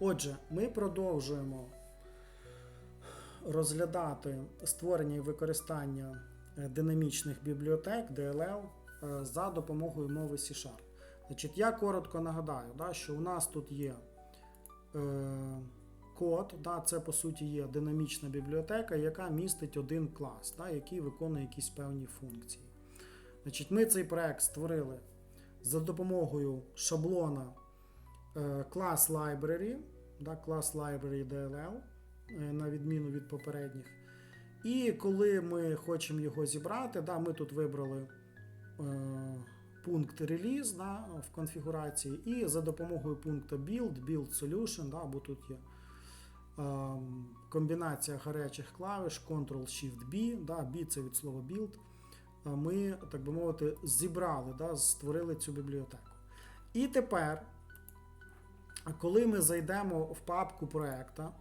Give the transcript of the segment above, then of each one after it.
Отже, ми продовжуємо розглядати створення і використання е, динамічних бібліотек DLL е, за допомогою мови C-Sharp. Значить, я коротко нагадаю, да, що у нас тут є е, код, да, це по суті є динамічна бібліотека, яка містить один клас, да, який виконує якісь певні функції. Значить, Ми цей проект створили за допомогою шаблона клас library, да, клас library DLL, е, на відміну від попередніх. І коли ми хочемо його зібрати, да, ми тут вибрали е, пункт реліз да, в конфігурації, і за допомогою пункту build, build solution, да, бо тут є е, комбінація гарячих клавіш, Ctrl-Shift-B, да, B це від слова build. е, Ми, так би мовити, зібрали, да, створили цю бібліотеку. І тепер, коли ми зайдемо в папку проекта,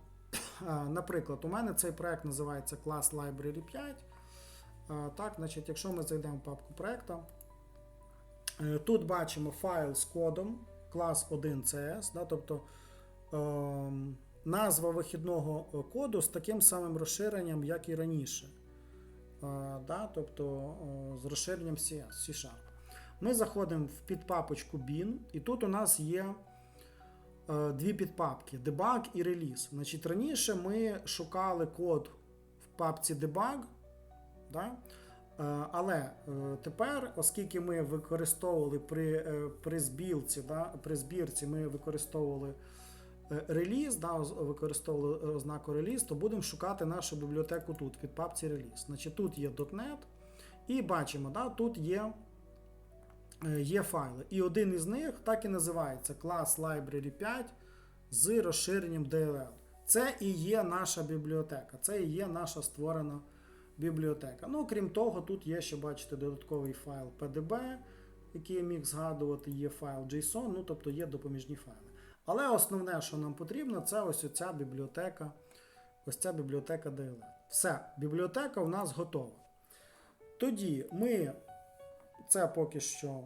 наприклад, у мене цей проект називається Class Library 5. Е, Так, значить, якщо ми зайдемо в папку проекта, е, тут бачимо файл з кодом клас 1CS, да, тобто ем, назва вихідного коду з таким самим розширенням, як і раніше. Е, Да, тобто е, з розширенням CS, C-Sharp. Ми заходимо в підпапочку bin, і тут у нас є дві підпапки: Debug і Release. Значить, раніше ми шукали код в папці Debug, да? е, але е, тепер, оскільки ми використовували при, е, при збілці, да, при збірці ми використовували е, реліз, да, використовували е, ознаку реліз, то будемо шукати нашу бібліотеку тут, від папці реліз. Значить, тут є .NET, і бачимо, да, тут є е, є файли. І один із них так і називається клас Library 5 з розширенням DLL. Це і є наша бібліотека, це і є наша створена бібліотека. Ну, крім того, тут є ще, бачите, додатковий файл PDB, який я міг згадувати, є файл JSON, ну тобто є допоміжні файли. Але основне, що нам потрібно, це ось оця бібліотека, ось ця бібліотека DLL. Все, бібліотека у нас готова. Тоді ми це поки що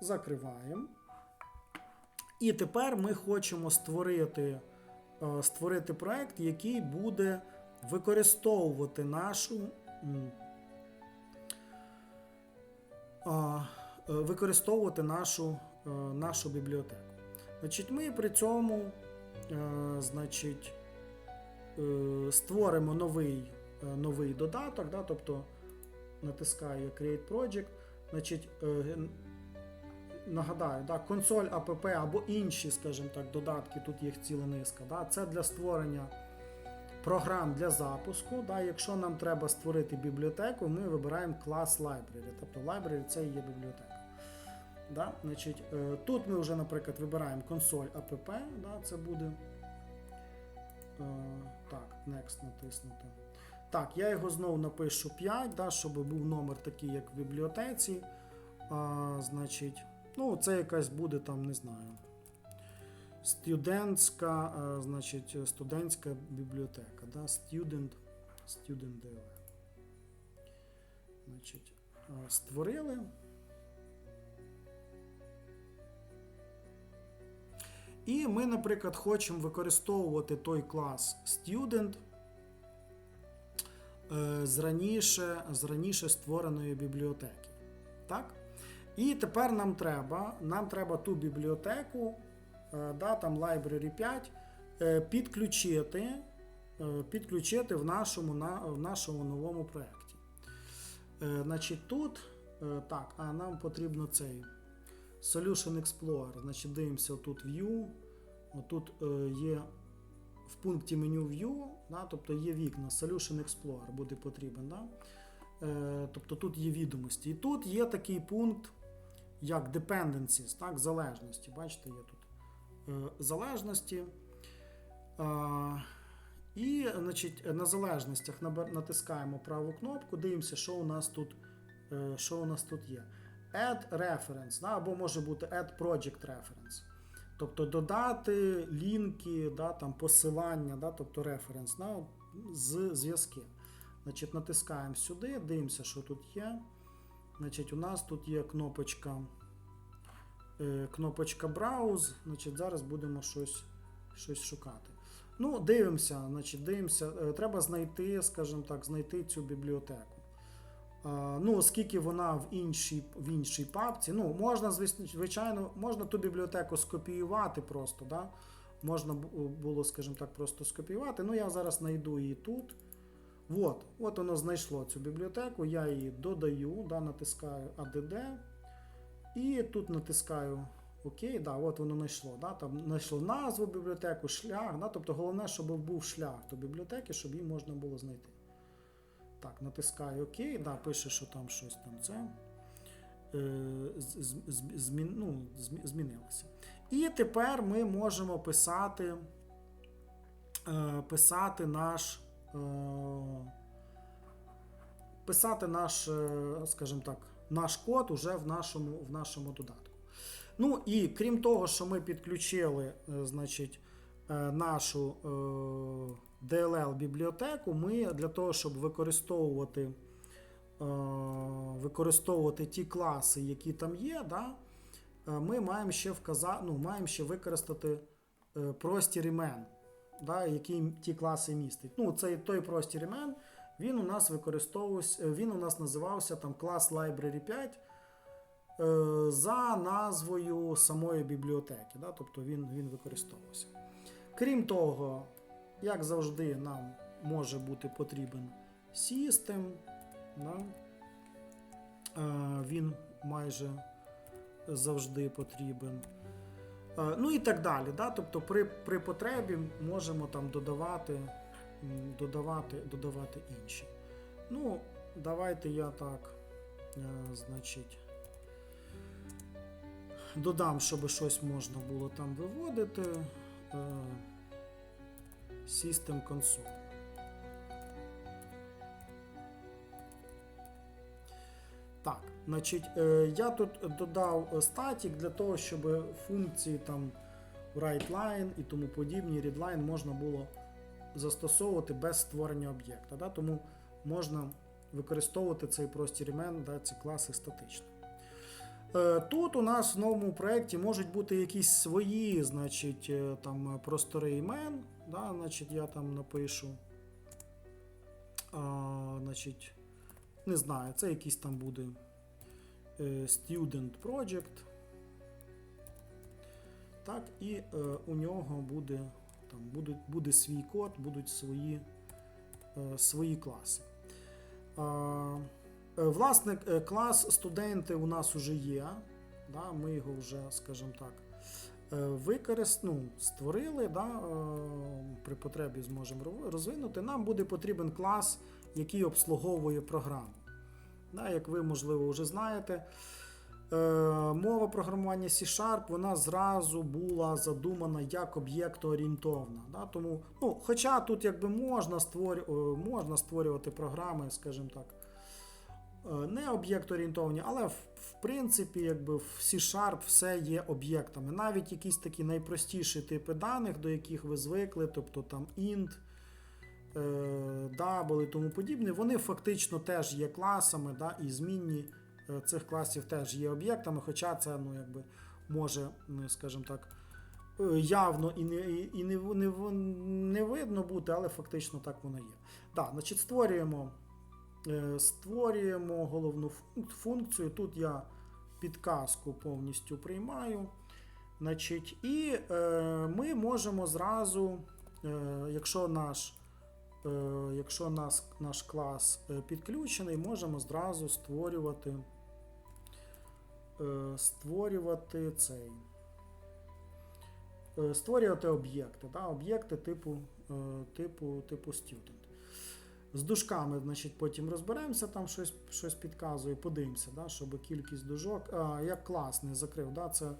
закриваємо. І тепер ми хочемо створити, е, створити проект, який буде використовувати нашу, е, використовувати нашу, е, нашу бібліотеку. Значить, ми при цьому значить, створимо новий, новий додаток, да, тобто натискаю Create Project. Значить, е, нагадаю, да, консоль APP або інші, скажімо так, додатки, тут їх ціла низка. Да, це для створення програм для запуску. Да, якщо нам треба створити бібліотеку, ми вибираємо клас Library. Тобто Library це і є бібліотека. Да, значить, е, тут ми вже, наприклад, вибираємо консоль APP, да, це буде. Е, так, Next натиснути. Так, я його знову напишу 5, да, щоб був номер такий, як в бібліотеці. А, значить, ну, це якась буде там, не знаю. Студентська, а, значить, студентська бібліотека. Да? Student, student DLL. Значить, створили. І ми, наприклад, хочемо використовувати той клас Student е, з раніше, з раніше створеної бібліотеки. Так? І тепер нам треба, нам треба ту бібліотеку, е, да, там Library 5, е, підключити, е, підключити в нашому, на, в нашому новому проєкті. Е, Значить, тут, е, так, а нам потрібно цей Solution Explorer. Значить, дивимося тут View. Отут е, є в пункті меню View, да, тобто є вікна, Solution Explorer буде потрібен. Да? Е, тобто тут є відомості. І тут є такий пункт, як Dependencies, так, залежності. Бачите, є тут е, залежності. Е, і значить, на залежностях натискаємо праву кнопку, дивимося, що у нас тут, е, що у нас тут є. Add reference, да, або може бути Add project reference. Тобто додати лінки, да, там, посилання, да, тобто референс да, з зв'язки. Значить, натискаємо сюди, дивимося, що тут є. Значить, у нас тут є кнопочка, е, кнопочка Browse. Значить, зараз будемо щось щось шукати. Ну, дивимося, значить, дивимося. Е, Треба знайти, скажімо так, знайти цю бібліотеку. Е, Ну, оскільки вона в іншій, в іншій папці, ну, можна, звичайно, можна ту бібліотеку скопіювати просто, да? можна було, скажімо так, просто скопіювати. Ну, я зараз знайду її тут. От, от воно знайшло цю бібліотеку, я її додаю, да, натискаю ADD. І тут натискаю ОК, да, от воно знайшло. Да, там знайшло назву бібліотеку, шлях. Да, тобто головне, щоб був шлях до бібліотеки, щоб її можна було знайти. Так, натискаю ОК, да, пише, що там щось там це. Е, змін, ну, змінилося. І тепер ми можемо писати, е, писати наш. Е, писати наш, скажімо так, наш код уже в нашому, в нашому додатку. Ну і крім того, що ми підключили, значить, нашу е, DLL бібліотеку, ми для того, щоб використовувати, е, використовувати ті класи, які там є, да, е, ми маємо ще вказати, ну, маємо ще використати е, простір імен, да, які ті класи містить. Ну, цей той простір імен, він у нас використовувався, е, він у нас називався там клас Library 5 е, за назвою самої бібліотеки. Да? Тобто він, він використовувався. Крім того, як завжди, нам може бути потрібен System. Да? Е, Він майже завжди потрібен. Е, Ну і так далі. Да? Тобто при, при потребі можемо там додавати, додавати, додавати інші. Ну, давайте я так, е, значить, додам, щоб щось можна було там виводити. System Console. Так, значить, е, я тут додав е, статік для того, щоб функції там WriteLine і тому подібні readline можна було застосовувати без створення об'єкта. Да? Тому можна використовувати цей простір імен, да, ці класи статично. Е, Тут у нас в новому проєкті можуть бути якісь свої, значить, там простори імен. Да, значить, я там напишу. А, значить, не знаю, це якийсь там буде е, Student Project. Так, і е, у нього буде, там, буде, буде свій код, будуть свої, е, свої класи. Е, Власне, клас студенти у нас вже є. Да, ми його вже, скажімо так, використ... ну, створили, да, е, при потребі зможемо розвинути. Нам буде потрібен клас, який обслуговує програму. Да, як ви, можливо, вже знаєте, е, мова програмування C-Sharp вона зразу була задумана як об'єктоорієнтовна. Да, тому, ну, хоча тут якби можна, створю... е, можна створювати програми, скажімо так, е, не об'єкт-орієнтовані, але в, в принципі, якби в C-Sharp все є об'єктами. Навіть якісь такі найпростіші типи даних, до яких ви звикли, тобто там int, е, double і тому подібне, вони фактично теж є класами, да, і змінні е, цих класів теж є об'єктами, хоча це ну, якби, може, скажімо так, явно і не, і не, не, не видно бути, але фактично так воно є. Да, значить, створюємо створюємо головну функцію. Тут я підказку повністю приймаю. Значить, і е, ми можемо зразу, е, якщо наш, е, якщо наш, наш клас е, підключений, можемо зразу створювати, е, створювати цей. е, Створювати об'єкти, да, об'єкти типу, е, типу, типу student. З дужками, значить, потім розберемося, там щось, щось підказує, подивимося, да, щоб кількість дужок. А, як клас не закрив, да, це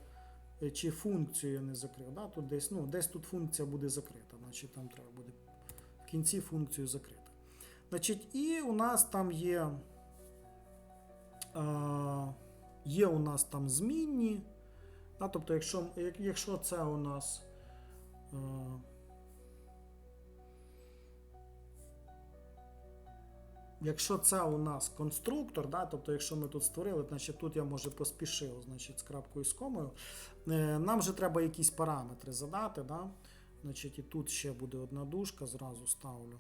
е, чи функцію я не закрив. Да, тут десь, ну, десь тут функція буде закрита, значить там треба буде в кінці функцію закрити. Значить, і у нас там є. А, є у нас там змінні. Да, тобто, якщо, якщо це у нас. е, Якщо це у нас конструктор, да, тобто якщо ми тут створили, значить тут я може поспішив значить, з крапкою з комою. Е, Нам же треба якісь параметри задати. Да? Значить, і тут ще буде одна дужка, зразу ставлю.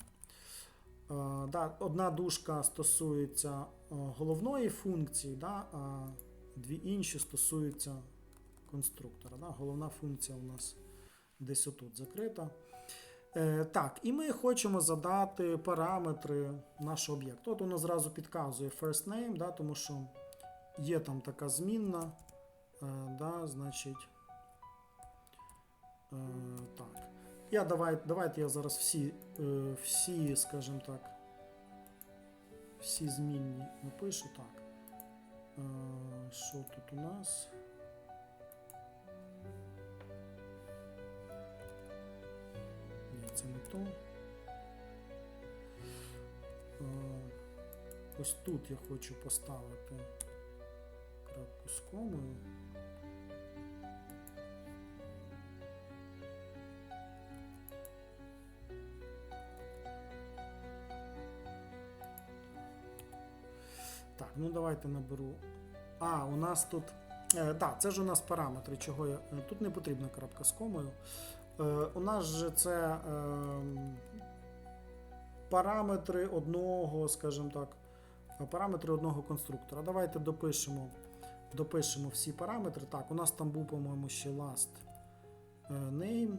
Е, да, одна дужка стосується е, головної функції, да, а дві інші стосуються конструктора. Да. Головна функція у нас десь отут закрита. Е, так, і ми хочемо задати параметри нашого об'єкту. От воно зразу підказує first name, да, тому що є там така змінна. Е, да, значить, е, так. Я давай, давайте я зараз всі, всі, скажімо так, всі змінні напишу. Так. Що тут у нас? Це не то. Е, ось тут я хочу поставити крапку з комою. Так, ну давайте наберу. А, у нас тут. Е, так, це ж у нас параметри, чого я. е, Тут не потрібна крапка з комою. Е, у нас же це е, параметри одного, скажімо так, е, параметри одного конструктора. Давайте допишемо, допишемо всі параметри. Так, у нас там був, по-моєму, ще last е, name.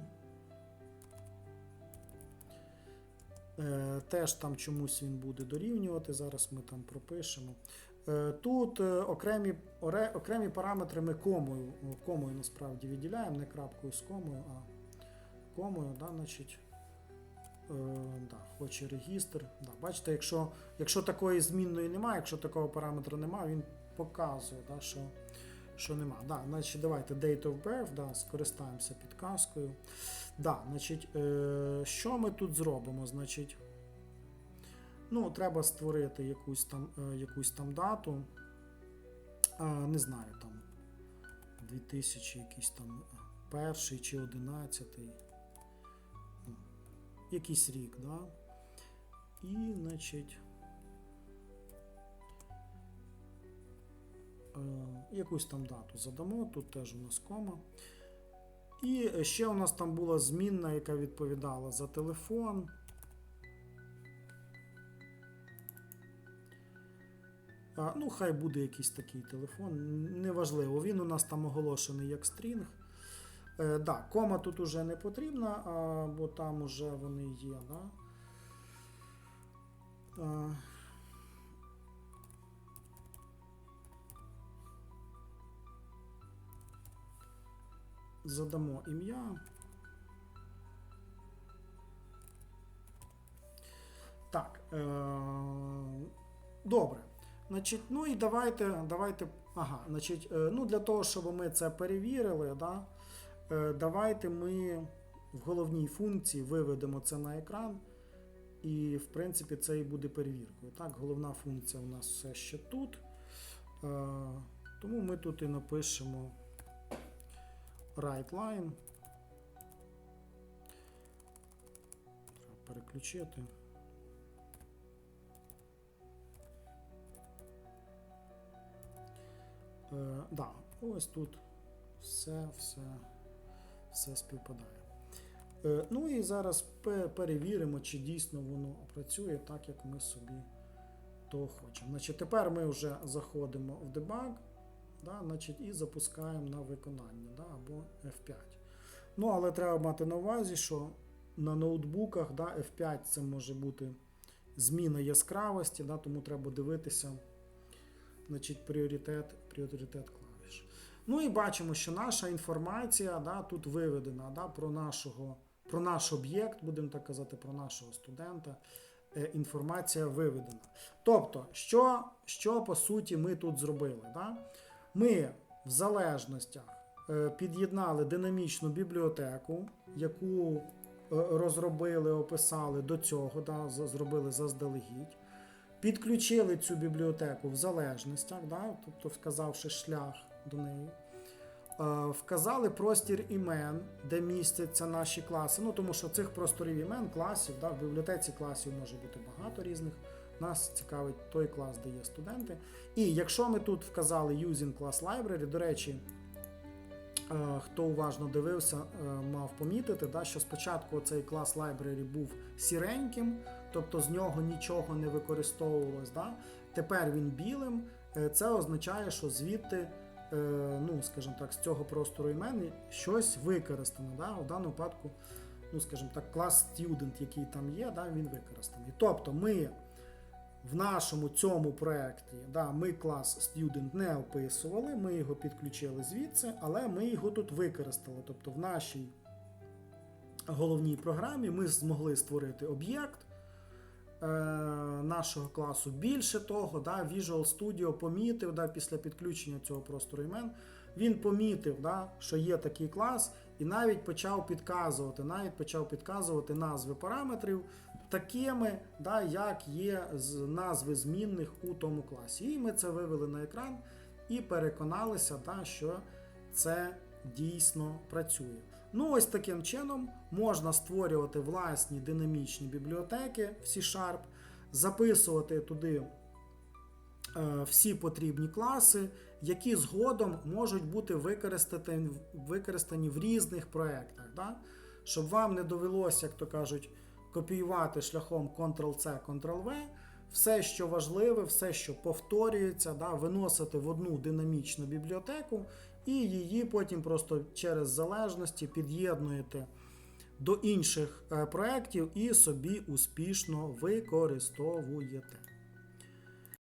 Теж там чомусь він буде дорівнювати. Зараз ми там пропишемо. Тут окремі, окремі параметри ми комою, комою насправді відділяємо, не крапкою з комою, а комою, да, значить, е, да, хоче регістр. Да, бачите, якщо, якщо такої змінної немає, якщо такого параметру немає, він показує, да, що, що нема. Да, значить, давайте date of birth, да, скористаємося підказкою. Да, значить, е, що ми тут зробимо? Значить, ну, треба створити якусь там, е, якусь там дату. Е, не знаю, там 2000 якийсь там е, перший чи одинадцятий. Якийсь рік, да? І, значить. Е, якусь там дату задамо, тут теж у нас кома. І ще у нас там була змінна, яка відповідала за телефон. Ну, хай буде якийсь такий телефон. Неважливо, він у нас там оголошений як стрінг. Е, да, кома тут уже не потрібна, а, бо там уже вони є. Да? А, задамо ім'я. Так. Е- добре. Значить, ну і давайте, давайте. Ага, значить, е, ну для того, щоб ми це перевірили, да, е, давайте ми в головній функції виведемо це на екран. І, в принципі, це і буде перевіркою. Так, головна функція у нас все ще тут. Е, тому ми тут і напишемо right line. Треба переключити. Е, да, ось тут все, все, все співпадає. Е, ну і зараз перевіримо, чи дійсно воно працює так, як ми собі то хочемо. Значить, тепер ми вже заходимо в дебаг, да, значить, і запускаємо на виконання да, або F5. Ну, але треба мати на увазі, що на ноутбуках да, F5 це може бути зміна яскравості, да, тому треба дивитися значить, пріоритет, пріоритет клавіш. Ну і бачимо, що наша інформація да, тут виведена да, про, нашого, про наш об'єкт, будемо так казати, про нашого студента. Е, інформація виведена. Тобто, що, що по суті ми тут зробили? Да? Ми в залежностях е, під'єднали динамічну бібліотеку, яку е, розробили, описали до цього, да, зробили заздалегідь. Підключили цю бібліотеку в залежностях, да, тобто вказавши шлях до неї. Е, Вказали простір імен, де містяться наші класи. Ну, тому що цих просторів імен, класів, да, в бібліотеці класів може бути багато різних. Нас цікавить той клас, де є студенти. І якщо ми тут вказали Using Class Library, до речі, е, хто уважно дивився, е, мав помітити, да, що спочатку цей клас library був сіреньким, тобто з нього нічого не використовувалось. Да. Тепер він білим. Це означає, що звідти, ну, скажімо так, з цього простору імен щось використано. Да. У даному випадку, ну, скажімо так, клас student, який там є, да, він використаний. Тобто ми в нашому цьому проєкті да, ми клас Student не описували, ми його підключили звідси, але ми його тут використали. Тобто в нашій головній програмі ми змогли створити об'єкт е, нашого класу. Більше того, да, Visual Studio помітив да, після підключення цього простору імен, він помітив, да, що є такий клас, і навіть почав підказувати, навіть почав підказувати назви параметрів такими, да, як є назви змінних у тому класі. І ми це вивели на екран і переконалися, да, що це дійсно працює. Ну, ось таким чином можна створювати власні динамічні бібліотеки в C-Sharp, записувати туди е, всі потрібні класи, які згодом можуть бути використані, використані в різних проєктах. Да? Щоб вам не довелося, як то кажуть, копіювати шляхом Ctrl-C, Ctrl-V, все, що важливе, все, що повторюється, да, виносити в одну динамічну бібліотеку і її потім просто через залежності під'єднуєте до інших е, проєктів і собі успішно використовуєте.